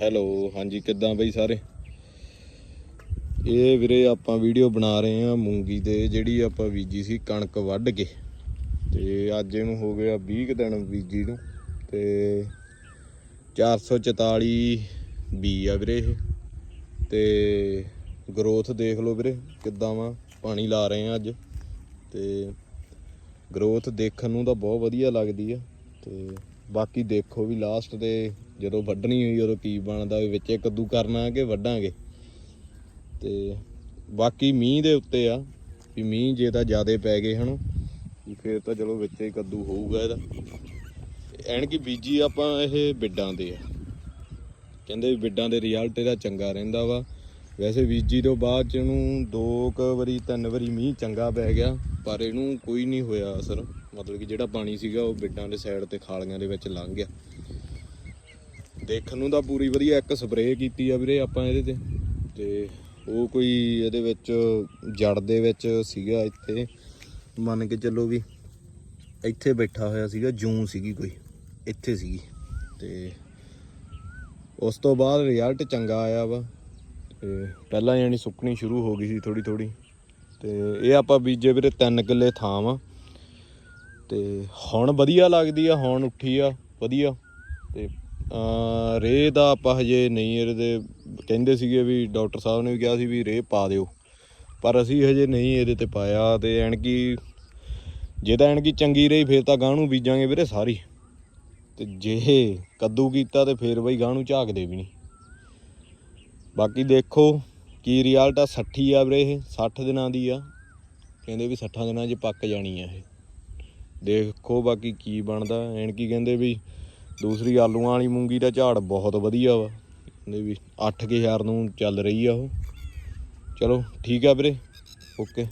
Hello, ਹਾਂਜੀ, ਕਿੱਦਾਂ ਬਈ ਸਾਰੇ? ਇਹ ਵੀਰੇ ਆਪਾਂ ਵੀਡੀਓ ਬਣਾ ਰਹੇ ਆ ਮੂੰਗੀ ਤੇ ਜਿਹੜੀ ਆਪਾਂ ਬੀਜੀ ਸੀ ਕਣਕ ਵੱਢ ਕੇ। ਤੇ ਅੱਜ ਇਹਨੂੰ ਹੋ ਗਿਆ 20 ਕੁ ਦਿਨ ਬੀਜੀ ਨੂੰ, ਤੇ 444 ਬੀ ਆ ਵੀਰੇ ਇਹ। ਤੇ ਗਰੋਥ ਦੇਖ ਲਓ ਵੀਰੇ, ਕਿੱਦਾਂ ਵਾ, ਪਾਣੀ ਲਾ ਰਹੇ ਆ ਅੱਜ। ਤੇ ਗਰੋਥ ਦੇਖਣ ਨੂੰ ਤਾਂ ਬਹੁਤ ਵਧੀਆ ਲੱਗਦੀ ਆ। ਤੇ ਬਾਕੀ ਦੇਖੋ ਵੀ ਲਾਸਟ ਤੇ ਜਦੋਂ ਵੱਢਣੀ ਹੋਈ, ਉਦੋਂ ਕੀ ਬਣਦਾ ਵੀ ਵਿੱਚੇ ਕੱਦੂ ਕਰਨਾ ਕਿ ਵੱਢਾਂਗੇ। ਤੇ ਬਾਕੀ ਮੀਂਹ ਦੇ ਉੱਤੇ ਆ, ਵੀ ਮੀਂਹ ਜੇ ਤਾਂ ਜ਼ਿਆਦਾ ਪੈ ਗਏ ਹਨ, ਵੀ ਫੇਰ ਤਾਂ ਚਲੋ ਵਿੱਚੇ ਹੀ ਕੱਦੂ ਹੋਊਗਾ ਇਹਦਾ। ਐਨ ਕੀ ਬੀਜੀ ਆਪਾਂ ਇਹ ਬਿੱਡਾਂ ਦੇ ਆ। ਕਹਿੰਦੇ ਵੀ ਬਿੱਡਾਂ ਦੇ ਰਿਜ਼ਲਟ ਇਹਦਾ ਚੰਗਾ ਰਹਿੰਦਾ ਵਾ। ਵੈਸੇ ਬੀਜੀ ਤੋਂ ਬਾਅਦ ਚ ਇਹਨੂੰ ਦੋ ਕੁ ਵਾਰੀ, ਤਿੰਨ ਵਾਰੀ ਮੀਂਹ ਚੰਗਾ ਪੈ ਗਿਆ, ਪਰ ਇਹਨੂੰ ਕੋਈ ਨਹੀਂ ਹੋਇਆ ਅਸਰ। ਮਤਲਬ ਕਿ ਜਿਹੜਾ ਪਾਣੀ ਸੀਗਾ ਉਹ ਬਿੱਡਾਂ ਦੇ ਸਾਈਡ ਤੇ ਖਾਲੀਆਂ ਦੇ ਵਿੱਚ ਲੰਘ ਗਿਆ। ਦੇਖਣ ਨੂੰ ਤਾਂ ਪੂਰੀ ਵਧੀਆ ਇੱਕ ਸਪਰੇਅ ਕੀਤੀ ਆ ਵੀਰੇ ਆਪਾਂ ਇਹਦੇ ਤੇ। ਤੇ ਉਹ ਕੋਈ ਇਹਦੇ ਵਿੱਚ ਜੜ ਦੇ ਵਿੱਚ ਸੀਗਾ ਇੱਥੇ। ਮੰਨ ਕੇ ਚੱਲੋ ਵੀ ਇੱਥੇ ਬੈਠਾ ਹੋਇਆ ਸੀਗਾ, ਜੂੰ ਸੀਗੀ ਕੋਈ, ਇੱਥੇ ਸੀਗੀ। ਤੇ ਉਸ ਤੋਂ ਬਾਅਦ ਰਿਜ਼ਲਟ ਚੰਗਾ ਆਇਆ ਵਾ। ਤੇ ਪਹਿਲਾਂ ਯਾਨੀ ਸੁੱਕਣੀ ਸ਼ੁਰੂ ਹੋ ਗਈ ਸੀ ਥੋੜੀ ਥੋੜੀ ਤੇ ਇਹ ਆਪਾਂ ਬੀਜੇ ਵੀਰੇ 3 ਕਿੱਲੇ ਥਾਂ ਵਾ। ਤੇ ਹੁਣ ਵਧੀਆ ਲੱਗਦੀ ਆ, ਹੁਣ ਉੱਠੀ ਆ, ਵਧੀਆ। ਤੇ, ਅਹ, ਰੇ ਦਾ ਆਪਾਂ ਹਜੇ ਨਹੀਂ ਇਹਦੇ ਕਹਿੰਦੇ ਸੀਗੇ ਵੀ ਡਾਕਟਰ ਸਾਹਿਬ ਨੇ ਵੀ ਕਿਹਾ ਸੀ ਵੀ ਰੇ ਪਾ ਦਿਓ। ਪਰ ਅਸੀਂ ਹਜੇ ਨਹੀਂ ਇਹਦੇ ਤੇ ਪਾਇਆ ਤੇ ਐਨਕੀ ਜੇ ਤਾਂ ਐਨਕੀ ਚੰਗੀ ਰਹੀ ਫੇਰ ਤਾਂ ਗਾਂ ਨੂੰ ਬੀਜਾਂਗੇ ਵੀਰੇ ਸਾਰੀ। ਤੇ ਜੇ ਕੱਦੂ ਕੀਤਾ ਤੇ ਫੇਰ ਬਈ ਗਾਂ ਨੂੰ ਝਾਕਦੇ ਵੀ ਨਹੀਂ। ਬਾਕੀ ਦੇਖੋ ਕੀ ਰਿਜ਼ਲਟ ਆ 60 ਆ ਵੀਰੇ ਇਹ 60 ਦਿਨਾਂ ਦੀ ਆ। ਕਹਿੰਦੇ ਵੀ 60 ਦਿਨਾਂ 'ਚ ਪੱਕ ਜਾਣੀ ਆ ਇਹ। ਦੇਖੋ ਬਾਕੀ ਕੀ ਬਣਦਾ, ਐਨ ਕੀ ਕਹਿੰਦੇ ਵੀ ਦੂਸਰੀ ਆਲੂਆਂ ਵਾਲੀ ਮੂੰਗੀ ਦਾ ਝਾੜ ਬਹੁਤ ਵਧੀਆ ਵਾ। ਕਹਿੰਦੇ ਵੀ 8000 ਨੂੰ ਚੱਲ ਰਹੀ ਆ ਉਹ। ਚਲੋ ਠੀਕ ਆ ਵੀਰੇ, ਓਕੇ।